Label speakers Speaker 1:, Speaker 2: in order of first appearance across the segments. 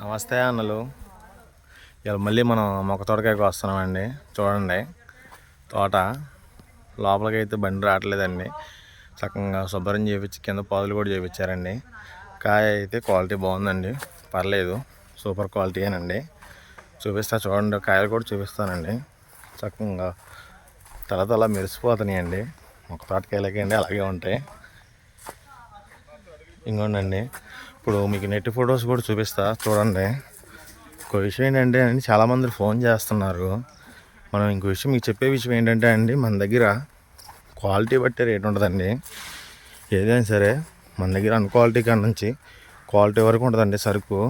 Speaker 1: నమస్తే అన్నలు. ఇలా మళ్ళీ మనం మొక్క తోటకాయకు వస్తున్నామండి. చూడండి. తోట. లోపలికి అయితే బండి రావట్లేదండి. చక్కగా శుభ్రం చేయించి కింద పాదులు కూడా చేయించారండి కాయ అయితే క్వాలిటీ బాగుందండి. పర్లేదు. సూపర్ క్వాలిటీ అనండి చూపిస్తా చూడండి. కాయలు కూడా చూపిస్తానండి. చక్కగా తల తల మెరిసిపోతున్నాయండి. మొక్క తోటకాయలకి అండి. అలాగే ఉంటాయి. ఇంకోండి ఇప్పుడు మీకు నెట్ ఫొటోస్ కూడా చూపిస్తా చూడండి. ఒక విషయం ఏంటంటే అండి చాలామంది ఫోన్ చేస్తున్నారు. మనం ఇంకో విషయం మీకు చెప్పే విషయం ఏంటంటే అండి మన దగ్గర క్వాలిటీ బట్టి రేట్ ఉంటుందండి. ఏదైనా సరే మన దగ్గర అన్ క్వాలిటీ కాడ నుంచి క్వాలిటీ వరకు ఉంటుందండి సరుకు.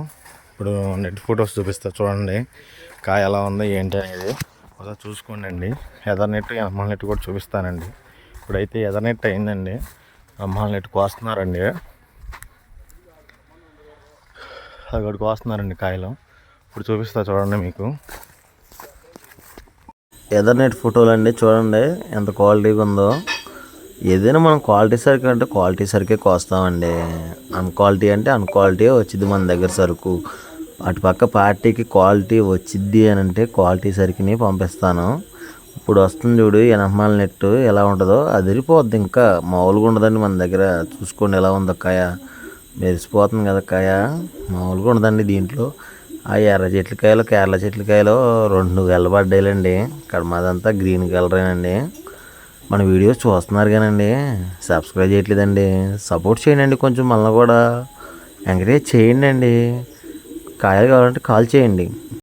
Speaker 1: ఇప్పుడు నెట్ ఫొటోస్ చూపిస్తా చూడండి. కాయ ఎలా ఉందో ఏంటి అనేది ఒకసారి చూసుకోండి అండి ఎదర్ నెట్ అమ్మాల నెట్ కూడా చూపిస్తానండి. ఇప్పుడైతే ఎదర్ నెట్ అయిందండి. అమ్మాల నెట్ కోస్తున్నారండి. అక్కడికి కోస్తున్నారండి కాయలు. ఇప్పుడు చూపిస్తా చూడండి మీకు.
Speaker 2: ఎదర్నెట్ ఫోటోలు అండి చూడండి ఎంత క్వాలిటీగా ఉందో. ఏదైనా మనం క్వాలిటీ సరుకు అంటే క్వాలిటీ సరికే కోస్తామండి. అన్క్వాలిటీ అంటే అన్క్వాలిటీ వచ్చింది మన దగ్గర సరుకు. అటుపక్క పార్టీకి క్వాలిటీ వచ్చిద్ది అని అంటే క్వాలిటీ సరికినే పంపిస్తాను. ఇప్పుడు వస్తుంది చూడు ఎనహమాల నెట్ ఎలా ఉంటుందో. అదిరిపోద్ది ఇంకా. మామూలుగా ఉండదండి మన దగ్గర. చూసుకోండి ఎలా ఉందో కాయ. మెరిసిపోతుంది కదా కాయ. మామూలుగా ఉండదండి దీంట్లో. ఆ ఎర్ర చెట్ల కాయలు కేరళ చెట్ల కాయలు రెండు వెళ్ళబడ్డాయిలండి ఇక్కడ మాదంతా గ్రీన్ కలరేనండి. మన వీడియోస్ చూస్తున్నారు కానండి. సబ్స్క్రైబ్ చేయట్లేదండి. సపోర్ట్ చేయండి కొంచెం మళ్ళీ కూడా. ఎంకరేజ్ చేయండి అండి కాయలు కావాలంటే కాల్ చేయండి.